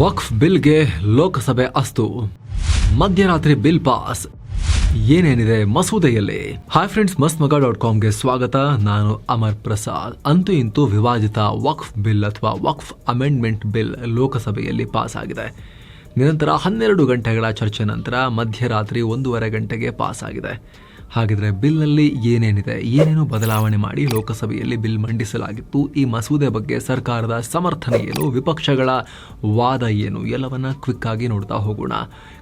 ವಕ್ಫ್ ಬಿಲ್ಗೆ ಲೋಕಸಭೆ ಅಸ್ತು. ಮಧ್ಯರಾತ್ರಿ bill pass. ಏನೇನಿದೆ ಮಸೂದೆಯಲ್ಲಿ? ಹಾಯ್ ಫ್ರೆಂಡ್ಸ್ ಮಸ್ತ್ ಮಗ ಡಾಟ್ ಕಾಮ್ಗೆ ಸ್ವಾಗತ. ನಾನು ಅಮರ್ ಪ್ರಸಾದ್. ಅಂತೂ ಇಂತೂ ವಿವಾದಿತ ವಕ್ಫ್ ಬಿಲ್ ಅಥವಾ ವಕ್ಫ್ ಅಮೆಂಡ್ಮೆಂಟ್ ಬಿಲ್ ಲೋಕಸಭೆಯಲ್ಲಿ ಪಾಸ್ ಆಗಿದೆ. ನಿರಂತರ ಹನ್ನೆರಡು ಗಂಟೆಗಳ ಚರ್ಚೆ ನಂತರ ಮಧ್ಯರಾತ್ರಿ ಒಂದೂವರೆ ಗಂಟೆಗೆ ಪಾಸ್ ಆಗಿದೆ. ಹಾಗಿದ್ರೆ ಬಿಲ್ನಲ್ಲಿ ಏನೇನಿದೆ? ಏನೇನು ಬದಲಾವಣೆ ಮಾಡಿ ಲೋಕಸಭೆಯಲ್ಲಿ ಬಿಲ್ ಮಂಡಿಸಲಾಗಿತ್ತು. ಈ ಮಸೂದೆ ಬಗ್ಗೆ ಸರ್ಕಾರದ ಸಮರ್ಥನೆ ಏನು? ವಿಪಕ್ಷಗಳ ವಾದ ಏನು? ಎಲ್ಲವನ್ನ ಕ್ವಿಕ್ ಆಗಿ ನೋಡ್ತಾ ಹೋಗೋಣ.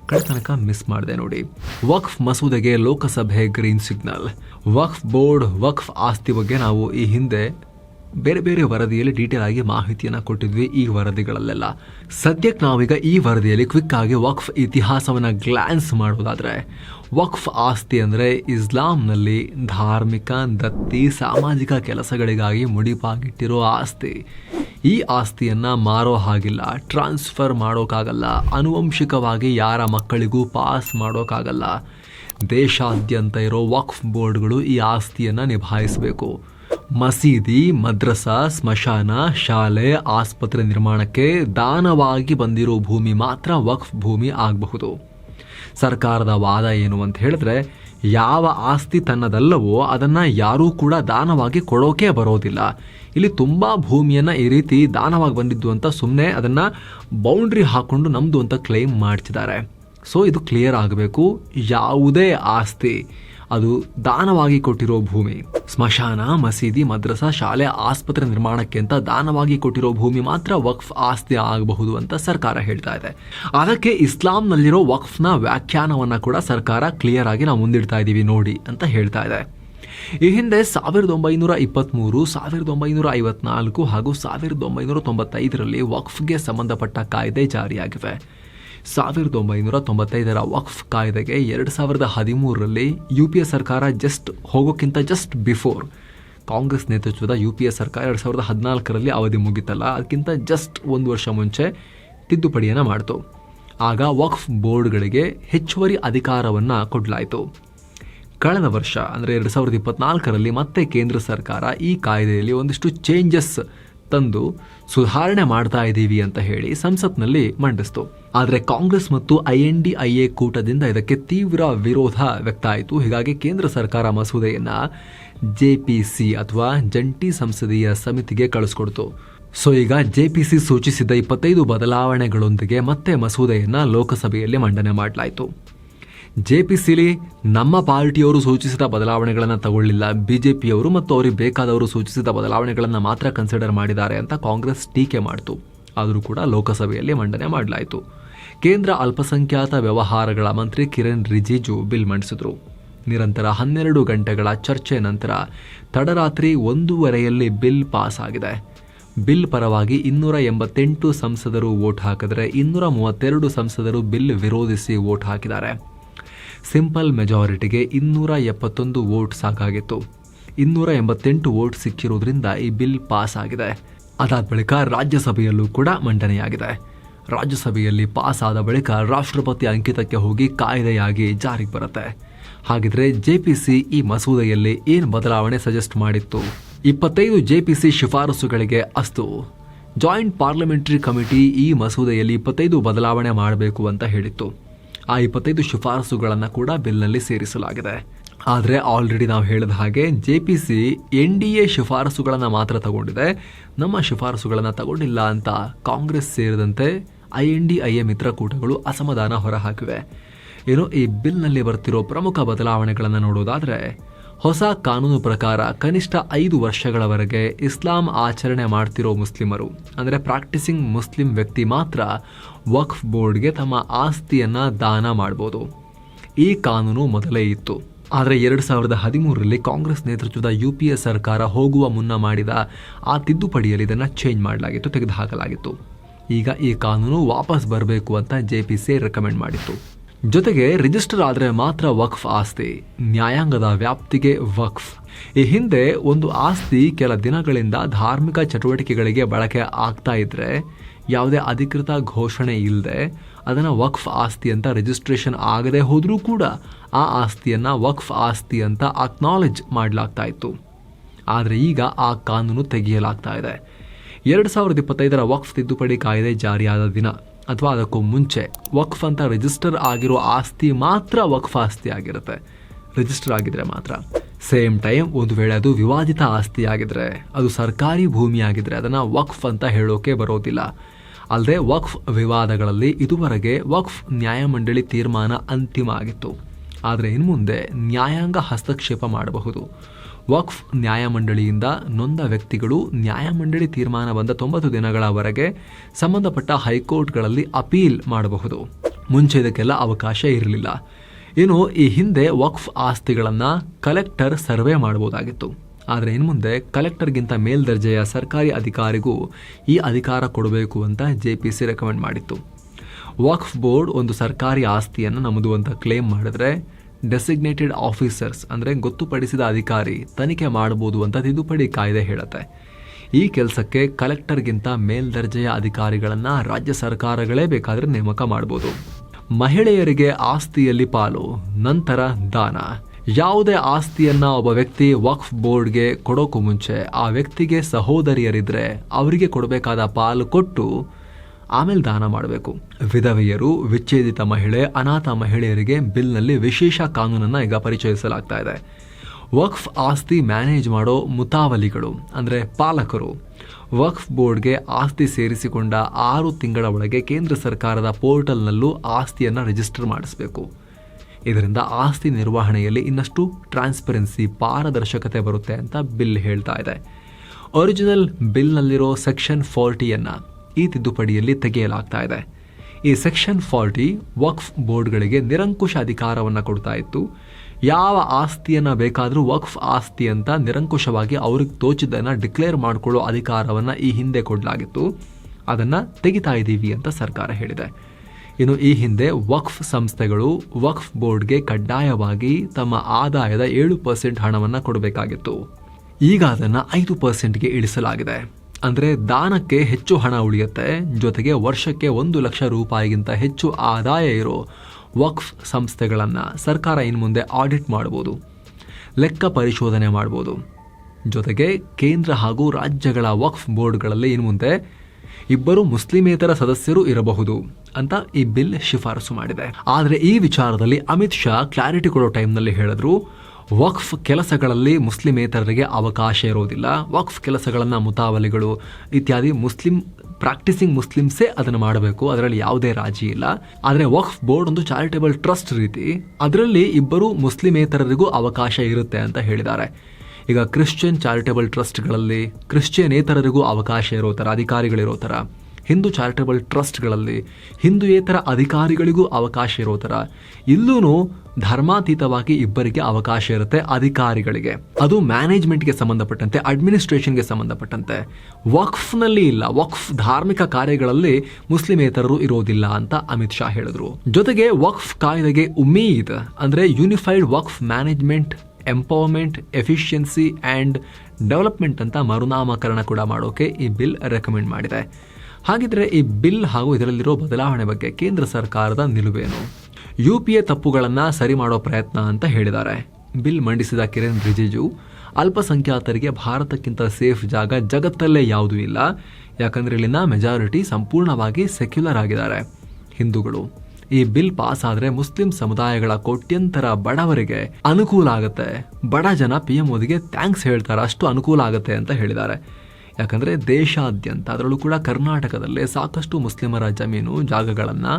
ಕಡೆ ತನಕ ಮಿಸ್ ಮಾಡಿದೆ ನೋಡಿ. ವಕ್ಫ್ ಮಸೂದೆಗೆ ಲೋಕಸಭೆ green signal Waqf board Waqf ಆಸ್ತಿ ಬಗ್ಗೆ ನಾವು ಈ ಹಿಂದೆ ಬೇರೆ ಬೇರೆ ವರದಿಯಲ್ಲಿ ಡೀಟೇಲ್ ಆಗಿ ಮಾಹಿತಿಯನ್ನ ಕೊಟ್ಟಿದ್ವಿ ಈ ವರದಿಗಳಲ್ಲೆಲ್ಲ. ಸದ್ಯಕ್ಕೆ ನಾವೀಗ ಈ ವರದಿಯಲ್ಲಿ ಕ್ವಿಕ್ ಆಗಿ ವಕ್ಫ್ ಇತಿಹಾಸವನ್ನ ಗ್ಲಾನ್ಸ್ ಮಾಡೋದಾದರೆ, ವಕ್ಫ್ ಆಸ್ತಿ ಅಂದ್ರೆ ಇಸ್ಲಾಂನಲ್ಲಿ ಧಾರ್ಮಿಕ, ದತ್ತಿ, ಸಾಮಾಜಿಕ ಕೆಲಸಗಳಿಗಾಗಿ ಮುಡಿಪಾಗಿಟ್ಟಿರೋ ಆಸ್ತಿ. ಈ ಆಸ್ತಿಯನ್ನ ಮಾರೋ ಹಾಗಿಲ್ಲ ಟ್ರಾನ್ಸ್ಫರ್ ಮಾಡೋಕ್ಕಾಗಲ್ಲ ಆನುವಂಶಿಕವಾಗಿ ಯಾರ ಮಕ್ಕಳಿಗೂ ಪಾಸ್ ಮಾಡೋಕ್ಕಾಗಲ್ಲ ದೇಶಾದ್ಯಂತ ಇರೋ ವಕ್ಫ್ ಬೋರ್ಡ್ಗಳು ಈ ಆಸ್ತಿಯನ್ನ ನಿಭಾಯಿಸಬೇಕು. ಮಸೀದಿ, ಮದ್ರಸಾ, ಸ್ಮಶಾನ, ಶಾಲೆ, ಆಸ್ಪತ್ರೆ ನಿರ್ಮಾಣಕ್ಕೆ ದಾನವಾಗಿ ಬಂದಿರೋ ಭೂಮಿ ಮಾತ್ರ ವಕ್ಫ್ ಭೂಮಿ ಆಗಬಹುದು. ಸರ್ಕಾರದ ವಾದ ಏನು ಅಂತ ಹೇಳಿದ್ರೆ, ಯಾವ ಆಸ್ತಿ ತನ್ನದಲ್ಲವೋ ಅದನ್ನು ಯಾರೂ ಕೂಡ ದಾನವಾಗಿ ಕೊಡೋಕೆ ಬರೋದಿಲ್ಲ. ಇಲ್ಲಿ ತುಂಬ ಭೂಮಿಯನ್ನು ಈ ರೀತಿ ದಾನವಾಗಿ ಬಂದಿದ್ದು ಅಂತ ಸುಮ್ಮನೆ ಅದನ್ನು ಬೌಂಡ್ರಿ ಹಾಕೊಂಡು ನಮ್ಮದು ಅಂತ ಕ್ಲೈಮ್ ಮಾಡ್ತಿದ್ದಾರೆ. ಸೊ ಇದು ಕ್ಲಿಯರ್ ಆಗಬೇಕು. ಯಾವುದೇ ಆಸ್ತಿ ಅದು ದಾನವಾಗಿ ಕೊಟ್ಟಿರೋ ಭೂಮಿ. ಸ್ಮಶಾನ, ಮಸೀದಿ, ಮದ್ರಸಾ, ಶಾಲೆ, ಆಸ್ಪತ್ರೆ ನಿರ್ಮಾಣಕ್ಕೆ ಅಂತ ದಾನವಾಗಿ ಕೊಟ್ಟಿರೋ ಭೂಮಿ ಮಾತ್ರ ವಕ್ಫ್ ಆಸ್ತಿ ಆಗಬಹುದು ಅಂತ ಸರ್ಕಾರ ಹೇಳ್ತಾ ಇದೆ. ಅದಕ್ಕೆ ಇಸ್ಲಾಂನಲ್ಲಿರೋ ವಕ್ಫ್ನ ವ್ಯಾಖ್ಯಾನವನ್ನ ಕೂಡ ಸರ್ಕಾರ ಕ್ಲಿಯರ್ ಆಗಿ ನಾವು ಮುಂದಿಡ್ತಾ ಇದ್ದೀವಿ ನೋಡಿ ಅಂತ ಹೇಳ್ತಾ ಇದೆ. ಈ ಹಿಂದೆ ಸಾವಿರದ ಒಂಬೈನೂರ ಇಪ್ಪತ್ತ್ಮೂರು ಸಾವಿರದ ಒಂಬೈನೂರ ಐವತ್ನಾಲ್ಕು ಹಾಗೂ ಸಾವಿರದ ಒಂಬೈನೂರ ತೊಂಬತ್ತೈದರಲ್ಲಿ ವಕ್ಫ್ಗೆ ಸಂಬಂಧಪಟ್ಟ ಕಾಯ್ದೆ ಜಾರಿಯಾಗಿವೆ. ಸಾವಿರದ ಒಂಬೈನೂರ ತೊಂಬತ್ತೈದರ ವಕ್ಫ್ ಕಾಯ್ದೆಗೆ ಎರಡು ಸಾವಿರದ ಹದಿಮೂರರಲ್ಲಿ ಯು ಪಿ ಎ ಸರ್ಕಾರ ಜಸ್ಟ್ ಹೋಗೋಕ್ಕಿಂತ ಜಸ್ಟ್ ಬಿಫೋರ್ ಕಾಂಗ್ರೆಸ್ ನೇತೃತ್ವದ ಯು ಪಿ ಎ ಸರ್ಕಾರ ಎರಡು ಸಾವಿರದ ಹದಿನಾಲ್ಕರಲ್ಲಿ ಅವಧಿ ಮುಗಿತಲ್ಲ, ಅದಕ್ಕಿಂತ ಜಸ್ಟ್ ಒಂದು ವರ್ಷ ಮುಂಚೆ ತಿದ್ದುಪಡಿಯನ್ನು ಮಾಡಿತು. ಆಗ ವಕ್ಫ್ ಬೋರ್ಡ್ಗಳಿಗೆ ಹೆಚ್ಚುವರಿ ಅಧಿಕಾರವನ್ನು ಕೊಡಲಾಯಿತು. ಕಳೆದ ವರ್ಷ, ಅಂದರೆ ಎರಡು ಸಾವಿರದ ಇಪ್ಪತ್ನಾಲ್ಕರಲ್ಲಿ ಮತ್ತೆ ಕೇಂದ್ರ ಸರ್ಕಾರ ಈ ಕಾಯ್ದೆಯಲ್ಲಿ ಒಂದಿಷ್ಟು ಚೇಂಜಸ್ ತಂದು ಸುಧಾರಣೆ ಮಾಡ್ತಾ ಇದ್ದೀವಿ ಅಂತ ಹೇಳಿ ಸಂಸತ್ನಲ್ಲಿ ಮಂಡಿಸ್ತು. ಆದರೆ ಕಾಂಗ್ರೆಸ್ ಮತ್ತು I N D I A ಕೂಟದಿಂದ ಇದಕ್ಕೆ ತೀವ್ರ ವಿರೋಧ ವ್ಯಕ್ತ ಆಯಿತು. ಹೀಗಾಗಿ ಕೇಂದ್ರ ಸರ್ಕಾರ ಮಸೂದೆಯನ್ನು ಜೆ ಪಿ ಸಿ ಅಥವಾ ಜಂಟಿ ಸಂಸದೀಯ ಸಮಿತಿಗೆ ಕಳಿಸ್ಕೊಡ್ತು. ಸೊ ಈಗ ಜೆ ಪಿ ಸಿ ಸೂಚಿಸಿದ ಇಪ್ಪತ್ತೈದು ಬದಲಾವಣೆಗಳೊಂದಿಗೆ ಮತ್ತೆ ಮಸೂದೆಯನ್ನು ಲೋಕಸಭೆಯಲ್ಲಿ ಮಂಡನೆ ಮಾಡಲಾಯಿತು. ಜೆಪಿಸಿಲಿ ನಮ್ಮ ಪಾರ್ಟಿಯವರು ಸೂಚಿಸಿದ ಬದಲಾವಣೆಗಳನ್ನು ತಗೊಳ್ಳಿಲ್ಲ. ಬಿಜೆಪಿಯವರು ಮತ್ತು ಅವರಿಗೆ ಬೇಕಾದವರು ಸೂಚಿಸಿದ ಬದಲಾವಣೆಗಳನ್ನು ಮಾತ್ರ ಕನ್ಸಿಡರ್ ಮಾಡಿದ್ದಾರೆ ಅಂತ ಕಾಂಗ್ರೆಸ್ ಟೀಕೆ ಮಾಡಿತು. ಆದರೂ ಕೂಡ ಲೋಕಸಭೆಯಲ್ಲಿ ಮಂಡನೆ ಮಾಡಲಾಯಿತು. ಕೇಂದ್ರ ಅಲ್ಪಸಂಖ್ಯಾತ ವ್ಯವಹಾರಗಳ ಮಂತ್ರಿ ಕಿರಣ್ ರಿಜಿಜು ಬಿಲ್ ಮಂಡಿಸಿದ್ರು. ನಿರಂತರ ಹನ್ನೆರಡು ಗಂಟೆಗಳ ಚರ್ಚೆ ನಂತರ ತಡರಾತ್ರಿ ಒಂದೂವರೆಯಲ್ಲಿ ಬಿಲ್ ಪಾಸ್ ಆಗಿದೆ ಬಿಲ್ ಪರವಾಗಿ ಇನ್ನೂರ ಎಂಬತ್ತೆಂಟು ಸಂಸದರು ವೋಟ್ ಹಾಕಿದರೆ ಇನ್ನೂರ ಮೂವತ್ತೆರಡು ಸಂಸದರು ಬಿಲ್ ವಿರೋಧಿಸಿ ವೋಟ್ ಹಾಕಿದ್ದಾರೆ. ಸಿಂಪಲ್ ಮೆಜಾರಿಟಿಗೆ ಇನ್ನೂರ ಎಪ್ಪತ್ತೊಂದು ವೋಟ್ ಸಾಕಾಗಿತ್ತು. ಇನ್ನೂರ ಎಂಬತ್ತೆಂಟು ವೋಟ್ ಸಿಕ್ಕಿರೋದ್ರಿಂದ ಈ ಬಿಲ್ ಪಾಸ್ ಆಗಿದೆ. ಅದಾದ ಬಳಿಕ ರಾಜ್ಯಸಭೆಯಲ್ಲೂ ಕೂಡ ಮಂಡನೆಯಾಗಿದೆ. ರಾಜ್ಯಸಭೆಯಲ್ಲಿ ಪಾಸ್ ಆದ ಬಳಿಕ ರಾಷ್ಟ್ರಪತಿ ಅಂಕಿತಕ್ಕೆ ಹೋಗಿ ಕಾಯ್ದೆಯಾಗಿ ಜಾರಿಗೆ ಬರುತ್ತೆ. ಹಾಗಿದ್ರೆ ಜೆಪಿಸಿ ಈ ಮಸೂದೆಯಲ್ಲಿ ಏನು ಬದಲಾವಣೆ ಸಜೆಸ್ಟ್ ಮಾಡಿತ್ತು? ಇಪ್ಪತ್ತೈದು ಜೆಪಿಸಿ ಶಿಫಾರಸುಗಳಿಗೆ ಅಸ್ತು. ಜಾಯಿಂಟ್ ಪಾರ್ಲಿಮೆಂಟರಿ ಕಮಿಟಿ ಈ ಮಸೂದೆಯಲ್ಲಿ ಇಪ್ಪತ್ತೈದು ಬದಲಾವಣೆ ಮಾಡಬೇಕು ಅಂತ ಹೇಳಿತ್ತು. ಆ ಇಪ್ಪತ್ತೈದು ಶಿಫಾರಸುಗಳನ್ನು ಕೂಡ ಬಿಲ್ನಲ್ಲಿ ಸೇರಿಸಲಾಗಿದೆ. ಆದರೆ ಆಲ್ರೆಡಿ ನಾವು ಹೇಳಿದ ಹಾಗೆ J P C N D A ಶಿಫಾರಸುಗಳನ್ನು ಮಾತ್ರ ತಗೊಂಡಿದೆ. ನಮ್ಮ ಶಿಫಾರಸುಗಳನ್ನು ತಗೊಂಡಿಲ್ಲ ಅಂತ ಕಾಂಗ್ರೆಸ್ ಸೇರಿದಂತೆ I N D I A ಮಿತ್ರಕೂಟಗಳು ಅಸಮಾಧಾನ ಹೊರಹಾಕಿವೆ. ಏನು ಈ ಬಿಲ್ನಲ್ಲಿ ಬರ್ತಿರೋ ಪ್ರಮುಖ ಬದಲಾವಣೆಗಳನ್ನು ನೋಡೋದಾದರೆ ಹೊಸ ಕಾನೂನು ಪ್ರಕಾರ ಕನಿಷ್ಠ ಐದು ವರ್ಷಗಳವರೆಗೆ ಇಸ್ಲಾಂ ಆಚರಣೆ ಮಾಡ್ತಿರೋ ಮುಸ್ಲಿಮರು, ಅಂದರೆ ಪ್ರಾಕ್ಟಿಸಿಂಗ್ ಮುಸ್ಲಿಂ ವ್ಯಕ್ತಿ ಮಾತ್ರ ವಕ್ಫ್ ಬೋರ್ಡ್ಗೆ ತಮ್ಮ ಆಸ್ತಿಯನ್ನು ದಾನ ಮಾಡ್ಬೋದು. ಈ ಕಾನೂನು ಮೊದಲೇ ಇತ್ತು. ಆದರೆ ಎರಡು ಸಾವಿರದ ಹದಿಮೂರರಲ್ಲಿ ಕಾಂಗ್ರೆಸ್ ನೇತೃತ್ವದ ಯು ಪಿ ಎ ಸರ್ಕಾರ ಹೋಗುವ ಮುನ್ನ ಮಾಡಿದ ಆ ತಿದ್ದುಪಡಿಯಲ್ಲಿ ಇದನ್ನು ಚೇಂಜ್ ಮಾಡಲಾಗಿತ್ತು, ತೆಗೆದುಹಾಕಲಾಗಿತ್ತು. ಈಗ ಈ ಕಾನೂನು ವಾಪಸ್ ಬರಬೇಕು ಅಂತ ಜೆ ಪಿ ಸಿ ರೆಕಮೆಂಡ್ ಮಾಡಿತ್ತು. ಜೊತೆಗೆ ರಿಜಿಸ್ಟರ್ ಆದರೆ ಮಾತ್ರ ವಕ್ಫ್ ಆಸ್ತಿ, ನ್ಯಾಯಾಂಗದ ವ್ಯಾಪ್ತಿಗೆ ವಕ್ಫ್. ಈ ಹಿಂದೆ ಒಂದು ಆಸ್ತಿ ಕೆಲ ದಿನಗಳಿಂದ ಧಾರ್ಮಿಕ ಚಟುವಟಿಕೆಗಳಿಗೆ ಬಳಕೆ ಆಗ್ತಾ ಇದ್ರೆ, ಯಾವುದೇ ಅಧಿಕೃತ ಘೋಷಣೆ ಇಲ್ಲದೆ ಅದನ್ನು ವಕ್ಫ್ ಆಸ್ತಿ ಅಂತ ರಿಜಿಸ್ಟ್ರೇಷನ್ ಆಗದೆ ಹೋದರೂ ಕೂಡ ಆ ಆಸ್ತಿಯನ್ನು ವಕ್ಫ್ ಆಸ್ತಿ ಅಂತ ಅಕ್ನಾಲೆಜ್ ಮಾಡಲಾಗ್ತಾ ಇತ್ತು. ಆದರೆ ಈಗ ಆ ಕಾನೂನು ತೆಗೆಯಲಾಗ್ತಾ ಇದೆ. ಎರಡು ಸಾವಿರದ ಇಪ್ಪತ್ತೈದರ ವಕ್ಫ್ ತಿದ್ದುಪಡಿ ಕಾಯ್ದೆ ಜಾರಿಯಾದ ದಿನ. ಅಥವಾ ಅದಕ್ಕೂ ಮುಂಚೆ ವಕ್ಫ್ ಅಂತ ರಿಜಿಸ್ಟರ್ ಆಗಿರೋ ಆಸ್ತಿ ಮಾತ್ರ ವಕ್ಫ್ ಆಸ್ತಿ ಆಗಿರುತ್ತೆ. ರಿಜಿಸ್ಟರ್ ಆಗಿದ್ರೆ ಮಾತ್ರ. ಸೇಮ್ ಟೈಮ್ ಒಂದು ವೇಳೆ ಅದು ವಿವಾದಿತ ಆಸ್ತಿ ಆಗಿದ್ರೆ, ಅದು ಸರ್ಕಾರಿ ಭೂಮಿ ಆಗಿದ್ರೆ ಅದನ್ನು ವಕ್ಫ್ ಅಂತ ಹೇಳೋಕೆ ಬರೋದಿಲ್ಲ. ಅಲ್ಲದೆ ವಕ್ಫ್ ವಿವಾದಗಳಲ್ಲಿ ಇದುವರೆಗೆ ವಕ್ಫ್ ನ್ಯಾಯಮಂಡಳಿ ತೀರ್ಮಾನ ಅಂತಿಮ ಆಗಿತ್ತು. ಆದರೆ ಇನ್ನು ಮುಂದೆ ನ್ಯಾಯಾಂಗ ಹಸ್ತಕ್ಷೇಪ ಮಾಡಬಹುದು. ವಕ್ಫ್ ನ್ಯಾಯಮಂಡಳಿಯಿಂದ ನೊಂದ ವ್ಯಕ್ತಿಗಳು ನ್ಯಾಯಮಂಡಳಿ ತೀರ್ಮಾನ ಬಂದ ತೊಂಬತ್ತು ದಿನಗಳವರೆಗೆ ಸಂಬಂಧಪಟ್ಟ ಹೈಕೋರ್ಟ್ಗಳಲ್ಲಿ ಅಪೀಲ್ ಮಾಡಬಹುದು. ಮುಂಚೆ ಇದಕ್ಕೆಲ್ಲ ಅವಕಾಶ ಇರಲಿಲ್ಲ. ಇನ್ನು ಈ ಹಿಂದೆ ವಕ್ಫ್ ಆಸ್ತಿಗಳನ್ನು ಕಲೆಕ್ಟರ್ ಸರ್ವೆ ಮಾಡಬಹುದಾಗಿತ್ತು. ಆದರೆ ಇನ್ನು ಮುಂದೆ ಕಲೆಕ್ಟರ್ಗಿಂತ ಮೇಲ್ದರ್ಜೆಯ ಸರ್ಕಾರಿ ಅಧಿಕಾರಿಗೂ ಈ ಅಧಿಕಾರ ಕೊಡಬೇಕು ಅಂತ ಜೆ ಪಿ ಸಿ ರೆಕಮೆಂಡ್ ಮಾಡಿತ್ತು. ವಕ್ಫ್ ಬೋರ್ಡ್ ಒಂದು ಸರ್ಕಾರಿ ಆಸ್ತಿಯನ್ನು ನಮ್ಮದು ಅಂತ ಕ್ಲೇಮ್ ಮಾಡಿದ್ರೆ ಡೆಸಿಗ್ನೇಟೆಡ್ ಆಫೀಸರ್ಸ್ ಅಂದರೆ ಗೊತ್ತುಪಡಿಸಿದ ಅಧಿಕಾರಿ, ತನಿಖೆ ಮಾಡಬಹುದು ಅಂತ ತಿದ್ದುಪಡಿ ಕಾಯ್ದೆ ಹೇಳುತ್ತೆ. ಈ ಕೆಲಸಕ್ಕೆ ಕಲೆಕ್ಟರ್ಗಿಂತ ಮೇಲ್ದರ್ಜೆಯ ಅಧಿಕಾರಿಗಳನ್ನು ರಾಜ್ಯ ಸರ್ಕಾರಗಳೇ ಬೇಕಾದರೆ ನೇಮಕ ಮಾಡ್ಬೋದು ಮಹಿಳೆಯರಿಗೆ ಆಸ್ತಿಯಲ್ಲಿ ಪಾಲು, ನಂತರ ದಾನ. ಯಾವುದೇ ಆಸ್ತಿಯನ್ನ ಒಬ್ಬ ವ್ಯಕ್ತಿ ವಕ್ಫ್ ಬೋರ್ಡ್ಗೆ ಕೊಡೋಕು ಮುಂಚೆ ಆ ವ್ಯಕ್ತಿಗೆ ಸಹೋದರಿಯರಿದ್ರೆ ಅವರಿಗೆ ಕೊಡಬೇಕಾದ ಪಾಲು ಕೊಟ್ಟು ಆಮೇಲೆ ದಾನ ಮಾಡಬೇಕು. ವಿಧವೆಯರು, ವಿಚ್ಛೇದಿತ ಮಹಿಳೆ, ಅನಾಥ ಮಹಿಳೆಯರಿಗೆ ಬಿಲ್ನಲ್ಲಿ ವಿಶೇಷ ಕಾನೂನನ್ನು ಈಗ ಪರಿಚಯಿಸಲಾಗ್ತಾ ಇದೆ. ವಕ್ಫ್ ಆಸ್ತಿ ಮ್ಯಾನೇಜ್ ಮಾಡೋ ಮುತಾವಲಿಗಳು, ಅಂದರೆ ಪಾಲಕರು. ವಕ್ಫ್ ಬೋರ್ಡ್ಗೆ ಆಸ್ತಿ ಸೇರಿಸಿಕೊಂಡ ಆರು ತಿಂಗಳ ಒಳಗೆ ಕೇಂದ್ರ ಸರ್ಕಾರದ ಪೋರ್ಟಲ್ನಲ್ಲೂ ಆಸ್ತಿಯನ್ನು ರಿಜಿಸ್ಟರ್ ಮಾಡಿಸಬೇಕು. ಇದರಿಂದ ಆಸ್ತಿ ನಿರ್ವಹಣೆಯಲ್ಲಿ ಇನ್ನಷ್ಟು ಟ್ರಾನ್ಸ್ಪರೆನ್ಸಿ ಪಾರದರ್ಶಕತೆ ಬರುತ್ತೆ ಅಂತ ಬಿಲ್ ಹೇಳ್ತಾ ಇದೆ. ಒರಿಜಿನಲ್ ಬಿಲ್ನಲ್ಲಿರೋ ಸೆಕ್ಷನ್ ಫಾರ್ಟಿಯನ್ನು ಈ ತಿದ್ದುಪಡಿಯಲ್ಲಿ ತೆಗೆಯಲಾಗ್ತಾ ಇದೆ. ಈ ಸೆಕ್ಷನ್ ಫಾರ್ಟಿ ವಕ್ಫ್ ಬೋರ್ಡ್ಗಳಿಗೆ ನಿರಂಕುಶ ಅಧಿಕಾರವನ್ನು ಕೊಡ್ತಾ ಇತ್ತು. ಯಾವ ಆಸ್ತಿಯನ್ನು ಬೇಕಾದರೂ ವಕ್ಫ್ ಆಸ್ತಿ ಅಂತ ನಿರಂಕುಶವಾಗಿ ಅವ್ರಿಗೆ ತೋಚಿದ್ದನ್ನು ಡಿಕ್ಲೇರ್ ಮಾಡಿಕೊಳ್ಳೋ ಅಧಿಕಾರವನ್ನು ಈ ಹಿಂದೆ ಕೊಡಲಾಗಿತ್ತು. ಅದನ್ನು ತೆಗಿತಾ ಇದ್ದೀವಿ ಅಂತ ಸರ್ಕಾರ ಹೇಳಿದೆ. ಇನ್ನು ಈ ಹಿಂದೆ ವಕ್ಫ್ ಸಂಸ್ಥೆಗಳು ವಕ್ಫ್ ಬೋರ್ಡ್ಗೆ ಕಡ್ಡಾಯವಾಗಿ ತಮ್ಮ ಆದಾಯದ ಏಳು ಪರ್ಸೆಂಟ್ ಹಣವನ್ನು ಕೊಡಬೇಕಾಗಿತ್ತು. ಈಗ ಅದನ್ನು ಐದು ಪರ್ಸೆಂಟ್ಗೆ ಇಳಿಸಲಾಗಿದೆ. ಅಂದರೆ ದಾನಕ್ಕೆ ಹೆಚ್ಚು ಹಣ ಉಳಿಯುತ್ತೆ, ಜೊತೆಗೆ ವರ್ಷಕ್ಕೆ ಒಂದು ಲಕ್ಷ ರೂಪಾಯಿಗಿಂತ ಹೆಚ್ಚು ಆದಾಯ ಇರೋ ವಕ್ಫ್ ಸಂಸ್ಥೆಗಳನ್ನು ಸರ್ಕಾರ ಇನ್ನು ಮುಂದೆ ಆಡಿಟ್ ಮಾಡ್ಬೋದು, ಲೆಕ್ಕ ಪರಿಶೋಧನೆ ಮಾಡ್ಬೋದು. ಜೊತೆಗೆ ಕೇಂದ್ರ ಹಾಗೂ ರಾಜ್ಯಗಳ ವಕ್ಫ್ ಬೋರ್ಡ್ಗಳಲ್ಲಿ ಇನ್ನು ಮುಂದೆ ಇಬ್ಬರು ಮುಸ್ಲಿಮೇತರ ಸದಸ್ಯರು ಇರಬಹುದು ಅಂತ ಈ ಬಿಲ್ ಶಿಫಾರಸು ಮಾಡಿದೆ. ಆದರೆ ಈ ವಿಚಾರದಲ್ಲಿ ಅಮಿತ್ ಶಾ ಕ್ಲಾರಿಟಿ ಕೊಡೋ ಟೈಮ್ನಲ್ಲಿ ಹೇಳಿದ್ರು ವಕ್ಫ್ ಕೆಲಸಗಳಲ್ಲಿ ಮುಸ್ಲಿಮೇತರರಿಗೆ ಅವಕಾಶ ಇರೋದಿಲ್ಲ ವಕ್ಫ್ ಕೆಲಸಗಳನ್ನು ಮುತಾವಲಿಗಳು ಇತ್ಯಾದಿ ಮುಸ್ಲಿಂ ಪ್ರಾಕ್ಟೀಸಿಂಗ್ ಮುಸ್ಲಿಮ್ಸೇ ಅದನ್ನು ಮಾಡಬೇಕು. ಅದರಲ್ಲಿ ಯಾವುದೇ ರಾಜಿ ಇಲ್ಲ. ಆದರೆ ವಕ್ಫ್ ಬೋರ್ಡ್ ಒಂದು ಚಾರಿಟೇಬಲ್ ಟ್ರಸ್ಟ್ ರೀತಿ ಅದರಲ್ಲಿ ಇಬ್ಬರು ಮುಸ್ಲಿಮೇತರರಿಗೂ ಅವಕಾಶ ಇರುತ್ತೆ ಅಂತ ಹೇಳಿದ್ದಾರೆ. ಈಗ ಕ್ರಿಶ್ಚಿಯನ್ ಚಾರಿಟೇಬಲ್ ಟ್ರಸ್ಟ್ಗಳಲ್ಲಿ ಕ್ರಿಶ್ಚಿಯನೇತರರಿಗೂ ಅವಕಾಶ ಇರೋ ಥರ, ಅಧಿಕಾರಿಗಳಿರೋ ಥರ, ಹಿಂದೂ ಚಾರಿಟೇಬಲ್ ಟ್ರಸ್ಟ್ಗಳಲ್ಲಿ ಹಿಂದೂಯೇತರ ಅಧಿಕಾರಿಗಳಿಗೂ ಅವಕಾಶ ಇರೋ ಥರ ಇಲ್ಲೂ ಧರ್ಮಾತೀತವಾಗಿ ಇಬ್ಬರಿಗೆ ಅವಕಾಶ ಇರುತ್ತೆ ಅಧಿಕಾರಿಗಳಿಗೆ. ಅದು ಮ್ಯಾನೇಜ್ಮೆಂಟ್ಗೆ ಸಂಬಂಧಪಟ್ಟಂತೆ ಅಡ್ಮಿನಿಸ್ಟ್ರೇಷನ್ಗೆ ಸಂಬಂಧಪಟ್ಟಂತೆ. ವಕ್ಫ್ನಲ್ಲಿ ಇಲ್ಲ, ವಕ್ಫ್ ಧಾರ್ಮಿಕ ಕಾರ್ಯಗಳಲ್ಲಿ ಮುಸ್ಲಿಮೇತರರು ಇರೋದಿಲ್ಲ ಅಂತ ಅಮಿತ್ ಶಾ ಹೇಳಿದ್ರು. ಜೊತೆಗೆ ವಕ್ಫ್ ಕಾಯ್ದೆಗೆ ಉಮೀದ್, ಅಂದ್ರೆ unified Waqf management empowerment efficiency and development ಅಂತ ಮರುನಾಮಕರಣ ಕೂಡ ಮಾಡೋಕೆ ಈ ಬಿಲ್ ರೆಕಮೆಂಡ್ ಮಾಡಿದೆ. ಹಾಗಿದ್ರೆ ಈ ಬಿಲ್ ಹಾಗೂ ಇದರಲ್ಲಿರೋ ಬದಲಾವಣೆ ಬಗ್ಗೆ ಕೇಂದ್ರ ಸರ್ಕಾರದ ನಿಲುವೇನು? ಯು ಪಿ ಎ ತಪ್ಪುಗಳನ್ನು ಸರಿ ಮಾಡೋ ಪ್ರಯತ್ನ ಅಂತ ಹೇಳಿದ್ದಾರೆ. ಬಿಲ್ ಮಂಡಿಸಿದ ಕಿರಣ್ ರಿಜಿಜು, ಅಲ್ಪಸಂಖ್ಯಾತರಿಗೆ ಭಾರತಕ್ಕಿಂತ ಸೇಫ್ ಜಾಗ ಜಗತ್ತಲ್ಲೇ ಯಾವುದೂ ಇಲ್ಲ. ಯಾಕಂದ್ರೆ ಇಲ್ಲಿನ ಮೆಜಾರಿಟಿ ಸಂಪೂರ್ಣವಾಗಿ ಸೆಕ್ಯುಲರ್ ಆಗಿದ್ದಾರೆ. ಹಿಂದೂಗಳು, ಈ ಬಿಲ್ ಪಾಸ್ ಆದರೆ ಮುಸ್ಲಿಂ ಸಮುದಾಯಗಳ ಕೋಟ್ಯಂತರ ಬಡವರಿಗೆ ಅನುಕೂಲ ಆಗುತ್ತೆ. ಬಡ ಜನ ಪಿ ಎಂ ಮೋದಿಗೆ ಥ್ಯಾಂಕ್ಸ್ ಹೇಳ್ತಾರೆ, ಅಷ್ಟು ಅನುಕೂಲ ಆಗುತ್ತೆ ಅಂತ ಹೇಳಿದ್ದಾರೆ. ಯಾಕಂದ್ರೆ ದೇಶಾದ್ಯಂತ, ಅದರಲ್ಲೂ ಕೂಡ ಕರ್ನಾಟಕದಲ್ಲೇ ಸಾಕಷ್ಟು ಮುಸ್ಲಿಮರ ಜಮೀನು, ಜಾಗಗಳನ್ನು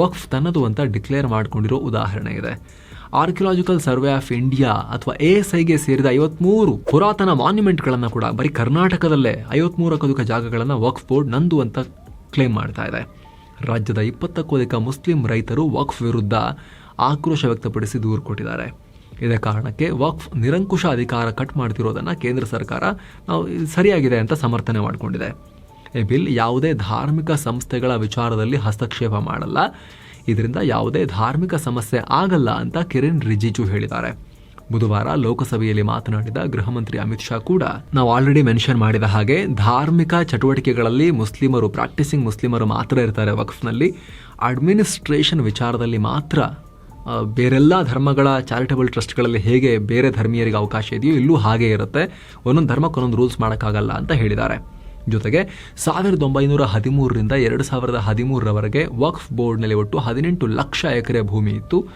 ವಕ್ಫ್ ತನ್ನದು ಅಂತ ಡಿಕ್ಲೇರ್ ಮಾಡಿಕೊಂಡಿರೋ ಉದಾಹರಣೆ ಇದೆ. ಆರ್ಕಿಯಾಲಜಿಕಲ್ ಸರ್ವೆ ಆಫ್ ಇಂಡಿಯಾ ಅಥವಾ ಎ ಎಸ್ ಐಗೆ ಸೇರಿದ ಐವತ್ಮೂರು ಪುರಾತನ ಮಾನ್ಯುಮೆಂಟ್ಗಳನ್ನು ಕೂಡ ಬರೀ ಕರ್ನಾಟಕದಲ್ಲೇ ಐವತ್ಮೂರಕ್ಕೂ ಜಾಗಗಳನ್ನು ವಕ್ಫ್ ಬೋರ್ಡ್ ನಂದು ಅಂತ ಕ್ಲೇಮ್ ಮಾಡ್ತಾ ಇದೆ. ರಾಜ್ಯದ ಇಪ್ಪತ್ತಕ್ಕೂ ಅಧಿಕ ಮುಸ್ಲಿಂ ರೈತರು ವಕ್ಫ್ ವಿರುದ್ಧ ಆಕ್ರೋಶ ವ್ಯಕ್ತಪಡಿಸಿ ದೂರು ಕೊಟ್ಟಿದ್ದಾರೆ. ಇದೇ ಕಾರಣಕ್ಕೆ ವಕ್ಫ್ ನಿರಂಕುಶ ಅಧಿಕಾರ ಕಟ್ ಮಾಡ್ತಿರೋದನ್ನು ಕೇಂದ್ರ ಸರ್ಕಾರ ನಾವು ಸರಿಯಾಗಿದೆ ಅಂತ ಸಮರ್ಥನೆ ಮಾಡಿಕೊಂಡಿದೆ. ಈ ಬಿಲ್ ಯಾವುದೇ ಧಾರ್ಮಿಕ ಸಂಸ್ಥೆಗಳ ವಿಚಾರದಲ್ಲಿ ಹಸ್ತಕ್ಷೇಪ ಮಾಡಲ್ಲ. ಇದರಿಂದ ಯಾವುದೇ ಧಾರ್ಮಿಕ ಸಮಸ್ಯೆ ಆಗಲ್ಲ ಅಂತ ಕಿರಣ್ ರಿಜಿಜು ಹೇಳಿದ್ದಾರೆ. ಬುಧವಾರ ಲೋಕಸಭೆಯಲ್ಲಿ ಮಾತನಾಡಿದ ಗೃಹ ಮಂತ್ರಿ ಅಮಿತ್ ಶಾ ಕೂಡ ನಾವು ಆಲ್ರೆಡಿ ಮೆನ್ಷನ್ ಮಾಡಿದ ಹಾಗೆ ಧಾರ್ಮಿಕ ಚಟುವಟಿಕೆಗಳಲ್ಲಿ ಮುಸ್ಲಿಮರು ಪ್ರಾಕ್ಟೀಸಿಂಗ್ ಮುಸ್ಲಿಮರು ಮಾತ್ರ ಇರ್ತಾರೆ ವಕ್ಫ್ನಲ್ಲಿ. ಅಡ್ಮಿನಿಸ್ಟ್ರೇಷನ್ ವಿಚಾರದಲ್ಲಿ ಮಾತ್ರ ಬೇರೆಲ್ಲ ಧರ್ಮಗಳ ಚಾರಿಟಬಲ್ ಟ್ರಸ್ಟ್ಗಳಲ್ಲಿ ಹೇಗೆ ಬೇರೆ ಧರ್ಮೀಯರಿಗೆ ಅವಕಾಶ ಇದೆಯೋ ಇಲ್ಲೂ ಹಾಗೆ ಇರುತ್ತೆ. ಒಂದೊಂದು ಧರ್ಮಕ್ಕೆ ಒಂದೊಂದು ರೂಲ್ಸ್ ಮಾಡೋಕ್ಕಾಗಲ್ಲ ಅಂತ ಹೇಳಿದ್ದಾರೆ. ಜೊತೆಗೆ ಸಾವಿರದ ಒಂಬೈನೂರ ಹದಿಮೂರರಿಂದ ಎರಡು ಸಾವಿರದ ಹದಿಮೂರರವರೆಗೆ ವಕ್ಫ್ ಬೋರ್ಡ್ನಲ್ಲಿ ಒಟ್ಟು ಹದಿನೆಂಟು ಲಕ್ಷ ಎಕರೆ ಭೂಮಿ ಇತ್ತು.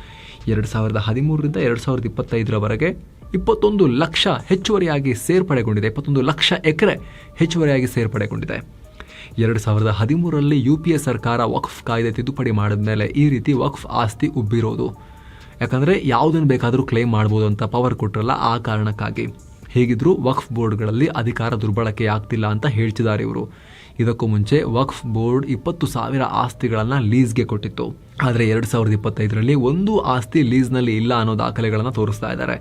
ಎರಡು ಸಾವಿರದ ಹದಿಮೂರರಿಂದ ಎರಡು ಸಾವಿರದ ಇಪ್ಪತ್ತೈದರವರೆಗೆ ಇಪ್ಪತ್ತೊಂದು ಲಕ್ಷ ಹೆಚ್ಚುವರಿಯಾಗಿ ಸೇರ್ಪಡೆಗೊಂಡಿದೆ. ಇಪ್ಪತ್ತೊಂದು ಲಕ್ಷ ಎಕರೆ ಹೆಚ್ಚುವರಿಯಾಗಿ ಸೇರ್ಪಡೆಗೊಂಡಿದೆ. ಎರಡು ಸಾವಿರದ ಹದಿಮೂರರಲ್ಲಿ ಯು ಪಿ ಎ ಸರ್ಕಾರ ವಕ್ಫ್ ಕಾಯ್ದೆ ತಿದ್ದುಪಡಿ ಮಾಡಿದ ಮೇಲೆ ಈ ರೀತಿ ವಕ್ಫ್ ಆಸ್ತಿ ಉಬ್ಬಿರೋದು. ಯಾಕಂದರೆ ಯಾವುದನ್ನು ಬೇಕಾದರೂ ಕ್ಲೇಮ್ ಮಾಡ್ಬೋದು ಅಂತ ಪವರ್ ಕೊಟ್ಟಿರಲ್ಲ ಆ ಕಾರಣಕ್ಕಾಗಿ. ಹೇಗಿದ್ದರೂ ವಕ್ಫ್ ಬೋರ್ಡ್ಗಳಲ್ಲಿ ಅಧಿಕಾರ ದುರ್ಬಳಕೆ ಆಗ್ತಿಲ್ಲ ಅಂತ ಹೇಳ್ತಿದ್ದಾರೆ ಇವರು. ಇದಕ್ಕೂ ಮುಂಚೆ ವಕ್ಫ್ ಬೋರ್ಡ್ ಇಪ್ಪತ್ತು ಸಾವಿರ ಆಸ್ತಿಗಳನ್ನು ಲೀಸ್ಗೆ ಕೊಟ್ಟಿತ್ತು. ಆದರೆ ಎರಡು ಸಾವಿರದ ಇಪ್ಪತ್ತೈದರಲ್ಲಿ ಒಂದು ಆಸ್ತಿ ಲೀಸ್ನಲ್ಲಿ ಇಲ್ಲ ಅನ್ನೋ ದಾಖಲೆಗಳನ್ನು ತೋರಿಸ್ತಾ ಇದ್ದಾರೆ.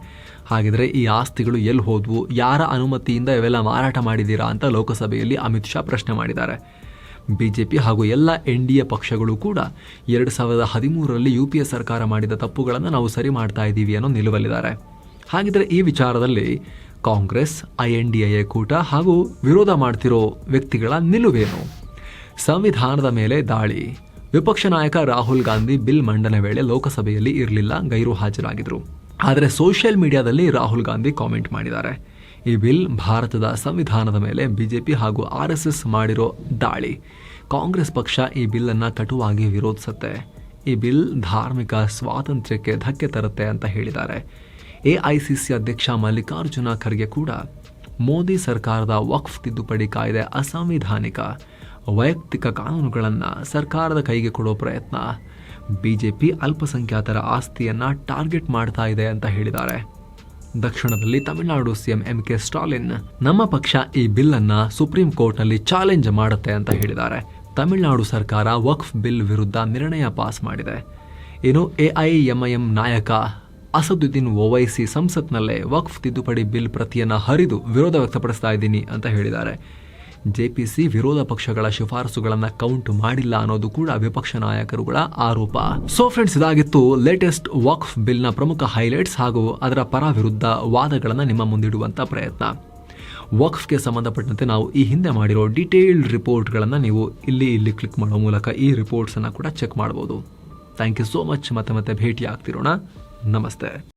ಹಾಗಿದ್ರೆ ಈ ಆಸ್ತಿಗಳು ಎಲ್ಲಿ ಹೋದ್ವು, ಯಾರ ಅನುಮತಿಯಿಂದ ಇವೆಲ್ಲ ಮಾರಾಟ ಮಾಡಿದ್ದೀರಾ ಅಂತ ಲೋಕಸಭೆಯಲ್ಲಿ ಅಮಿತ್ ಶಾ ಪ್ರಶ್ನೆ ಮಾಡಿದ್ದಾರೆ. ಬಿಜೆಪಿ ಹಾಗೂ ಎಲ್ಲ ಎನ್ ಡಿ ಎ ಪಕ್ಷಗಳು ಕೂಡ ಎರಡು ಸಾವಿರದ ಹದಿಮೂರರಲ್ಲಿ ಯು ಪಿ ಎ ಸರ್ಕಾರ ಮಾಡಿದ ತಪ್ಪುಗಳನ್ನು ನಾವು ಸರಿ ಮಾಡ್ತಾ ಇದ್ದೀವಿ ಅನ್ನೋ ನಿಲುವಲ್ಲಿದ್ದಾರೆ. ಹಾಗಿದ್ರೆ ಈ ವಿಚಾರದಲ್ಲಿ Congress, I N D A ಕೂಟ ಹಾಗೂ ವಿರೋಧ ಮಾಡ್ತಿರೋ ವ್ಯಕ್ತಿಗಳ ನಿಲುವೇನು? ಸಂವಿಧಾನದ ಮೇಲೆ ದಾಳಿ. ವಿಪಕ್ಷ ನಾಯಕ ರಾಹುಲ್ ಗಾಂಧಿ ಬಿಲ್ ಮಂಡನೆ ವೇಳೆ ಲೋಕಸಭೆಯಲ್ಲಿ ಇರಲಿಲ್ಲ, ಗೈರು ಹಾಜರಾಗಿದ್ರು. ಆದರೆ ಸೋಷಿಯಲ್ ಮೀಡಿಯಾದಲ್ಲಿ ರಾಹುಲ್ ಗಾಂಧಿ ಕಾಮೆಂಟ್ ಮಾಡಿದ್ದಾರೆ. ಈ ಬಿಲ್ ಭಾರತದ ಸಂವಿಧಾನದ ಮೇಲೆ ಬಿಜೆಪಿ ಹಾಗೂ ಆರ್ ಎಸ್ ಎಸ್ ಮಾಡಿರೋ ದಾಳಿ. ಕಾಂಗ್ರೆಸ್ ಪಕ್ಷ ಈ ಬಿಲ್ಲನ್ನು ಕಟುವಾಗಿ ವಿರೋಧಿಸುತ್ತೆ. ಈ ಬಿಲ್ ಧಾರ್ಮಿಕ ಸ್ವಾತಂತ್ರ್ಯಕ್ಕೆ ಧಕ್ಕೆ ತರುತ್ತೆ ಅಂತ ಹೇಳಿದ್ದಾರೆ. ಎ ಐ ಸಿ ಸಿ ಅಧ್ಯಕ್ಷ ಮಲ್ಲಿಕಾರ್ಜುನ ಖರ್ಗೆ ಕೂಡ ಮೋದಿ ಸರ್ಕಾರದ ವಕ್ಫ್ ತಿದ್ದುಪಡಿ ಕಾಯ್ದೆ ಅಸಾಂವಿಧಾನಿಕ, ವೈಯಕ್ತಿಕ ಕಾನೂನುಗಳನ್ನು ಸರ್ಕಾರದ ಕೈಗೆ ಕೊಡೋ ಪ್ರಯತ್ನ. ಬಿಜೆಪಿ ಅಲ್ಪಸಂಖ್ಯಾತರ ಆಸ್ತಿಯನ್ನ ಟಾರ್ಗೆಟ್ ಮಾಡ್ತಾ ಇದೆ ಅಂತ ಹೇಳಿದ್ದಾರೆ. ದಕ್ಷಿಣದಲ್ಲಿ Tamil Nadu CM M K Stalin, ನಮ್ಮ ಪಕ್ಷ ಈ ಬಿಲ್ ಅನ್ನ ಸುಪ್ರೀಂ ಕೋರ್ಟ್ನಲ್ಲಿ ಚಾಲೆಂಜ್ ಮಾಡುತ್ತೆ ಅಂತ ಹೇಳಿದ್ದಾರೆ. ತಮಿಳುನಾಡು ಸರ್ಕಾರ ವಕ್ಫ್ ಬಿಲ್ ವಿರುದ್ಧ ನಿರ್ಣಯ ಪಾಸ್ ಮಾಡಿದೆ. ಇನ್ನು ಎಐಎಂಐಎಂ ನಾಯಕ ಅಸದುದ್ದೀನ್ ಓವೈಸಿ ಸಂಸತ್ನಲ್ಲೇ ವಕ್ಫ್ ತಿದ್ದುಪಡಿ ಬಿಲ್ ಪ್ರತಿಯನ್ನ ಹರಿದು ವಿರೋಧ ವ್ಯಕ್ತಪಡಿಸ್ತಾ ಇದ್ದೀನಿ ಅಂತ ಹೇಳಿದ್ದಾರೆ. ಜೆಪಿಸಿ ವಿರೋಧ ಪಕ್ಷಗಳ ಶಿಫಾರಸುಗಳನ್ನ ಕೌಂಟ್ ಮಾಡಿಲ್ಲ ಅನ್ನೋದು ಕೂಡ ವಿಪಕ್ಷ ನಾಯಕರುಗಳ ಆರೋಪ. ಸೊ ಫ್ರೆಂಡ್ಸ್ ಇದಾಗಿತ್ತು ಲೇಟೆಸ್ಟ್ ವಾಕ್ಫ್ ಬಿಲ್ನ ಪ್ರಮುಖ ಹೈಲೈಟ್ಸ್ ಹಾಗೂ ಅದರ ಪರ ವಿರುದ್ಧ ವಾದಗಳನ್ನು ನಿಮ್ಮ ಮುಂದಿಡುವಂಥ ಪ್ರಯತ್ನ. ವಕ್ಫ್ಗೆ ಸಂಬಂಧಪಟ್ಟಂತೆ ನಾವು ಈ ಹಿಂದೆ ಮಾಡಿರೋ ಡೀಟೇಲ್ಡ್ ರಿಪೋರ್ಟ್ಗಳನ್ನು ನೀವು ಇಲ್ಲಿ ಇಲ್ಲಿ ಕ್ಲಿಕ್ ಮಾಡೋ ಮೂಲಕ ಈ ರಿಪೋರ್ಟ್ಸನ್ನು ಕೂಡ ಚೆಕ್ ಮಾಡ್ಬೋದು. ಥ್ಯಾಂಕ್ ಯು ಸೋ ಮಚ್ ಮತ್ತೆ ಮತ್ತೆ ಭೇಟಿ ಆಗ್ತಿರೋಣ ನಮಸ್ತೆ.